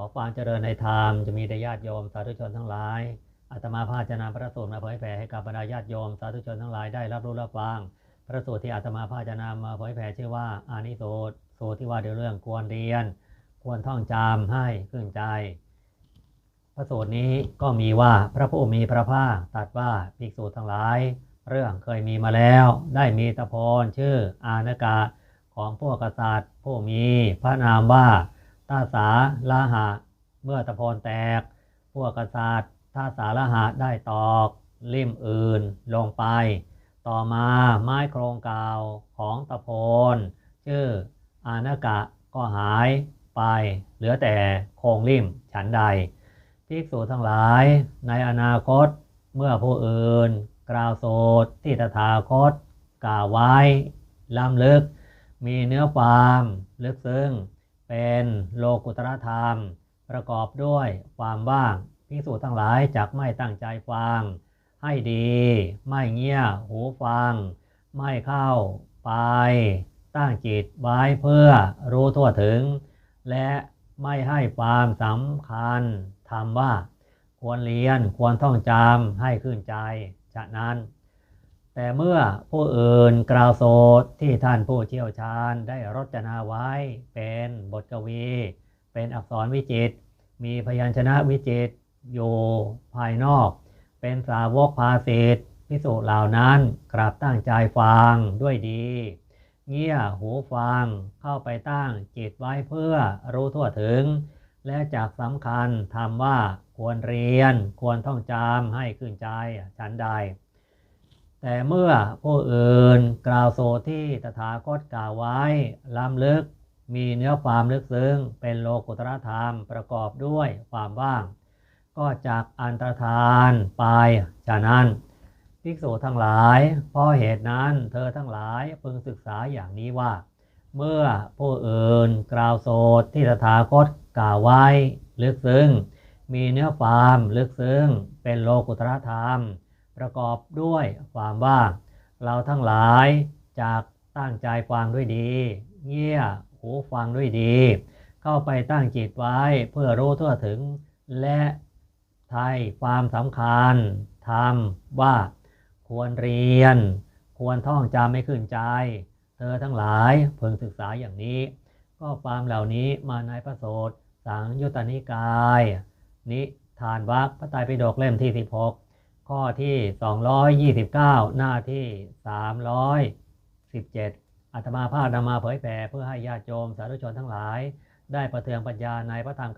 ขอความเจริญในธรรมจะมีแด่ญาติโยมสาธุชนทั้งหลายอาตมาภาจะนำพระสูตรมาเผยแผ่ให้กับบรรดาญาติโยมสาธุชนทั้งหลายได้รับรู้รับฟังพระสูตรที่อาตมาภาจะนำมาเผยแผ่ชื่อว่าอานิสูตรสูตรที่ว่าด้วยเรื่องควรเรียน ควรท่องจำให้ขึ้นใจ พระสูตรนี้ก็มีว่าพระผู้มีพระภาคตรัสว่าภิกษุทั้งหลาย เรื่องเคยมีมาแล้ว ได้มีตะพรชื่ออานกาของพวกกษัตริย์ผู้มีพระนามว่า ตาสาลาหะ เมื่อตะพรแตก พวกกษัตริย์ท่าสาลาหะได้ตอกลิ่มอื่นลงไป ต่อมาไม้โครงเก่าของตะโพนชื่ออานกะก็หายไป เหลือแต่โครงลิ่มฉันใดภิกษุทั้งหลายในอนาคตเมื่อผู้อื่น กล่าวโสดที่ตถาคต กล่าวไว้ล้ำลึก มีเนื้อความลึกซึ้ง เป็นโลกุตรธรรม ประกอบด้วยความว่างภิกษุทั้งหลายจักไม่ตั้งใจฟัง ให้ดี ไม่เงี่ยหูฟัง ไม่เข้าไป ตั้งจิตไว้เพื่อรู้ทั่วถึง และไม่ให้ความสำคัญทำว่า ควรเรียนควรท่องจำให้ขึ้นใจ ฉะนั้น แต่เมื่อผู้อื่นกล่าวโสดที่ท่านผู้เชี่ยวชาญได้รจนาไว้เป็นบทกวี เป็นอักษรวิจิต มีพยัญชนะวิจิตอยู่ภายนอก เป็นสาวกภาสิทธิพิสุเหล่านั้นกราบตั้งใจฟังด้วยดี เงี่ยหูฟังเข้าไปตั้งจิตไว้เพื่อรู้ทั่วถึง และจากสำคัญทำว่าควรเรียนควรท่องจำให้ขึ้นใจฉันใด แต่เมื่อผู้อื่นกล่าวโสที่ตถาคตกล่าวไว้ล้ำลึกมีเนื้อความลึกซึ้งเป็นโลกุตรธรรมประกอบด้วยความว่าง ก็จากอันตรธานไปฉะนั้นภิกษุทั้งหลายเพราะเหตุนั้นเธอทั้งหลายพึงศึกษาอย่างนี้ว่า เมื่อผู้อื่นกล่าวโสดที่ตถาคตกล่าวไว้ลึกซึ้งมีเนื้อความลึกซึ้งเป็นโลกุตรธรรม ประกอบด้วยความว่าง เราทั้งหลายจากตั้งใจฟังด้วยดี เงี่ยหูฟังด้วยดี เข้าไปตั้งจิตไว้เพื่อรู้ทั่วถึง และไทยความสำคัญทำว่า ควรเรียน ควรท่องจำให้ขึ้นใจ เธอทั้งหลายพึงศึกษาอย่างนี้ ก็ความเหล่านี้มาในพระโสดสังยุตตนิกาย นิทานวักพระไตรปิฎกเล่มที่ 16 ข้อที่ 229 หน้าที่ 317อาตมาภาพนำมาเผยแผ่เพื่อให้ญาติโยมสาธุชนทั้งหลาย ได้ประเทืองปัญญาในพระธรรม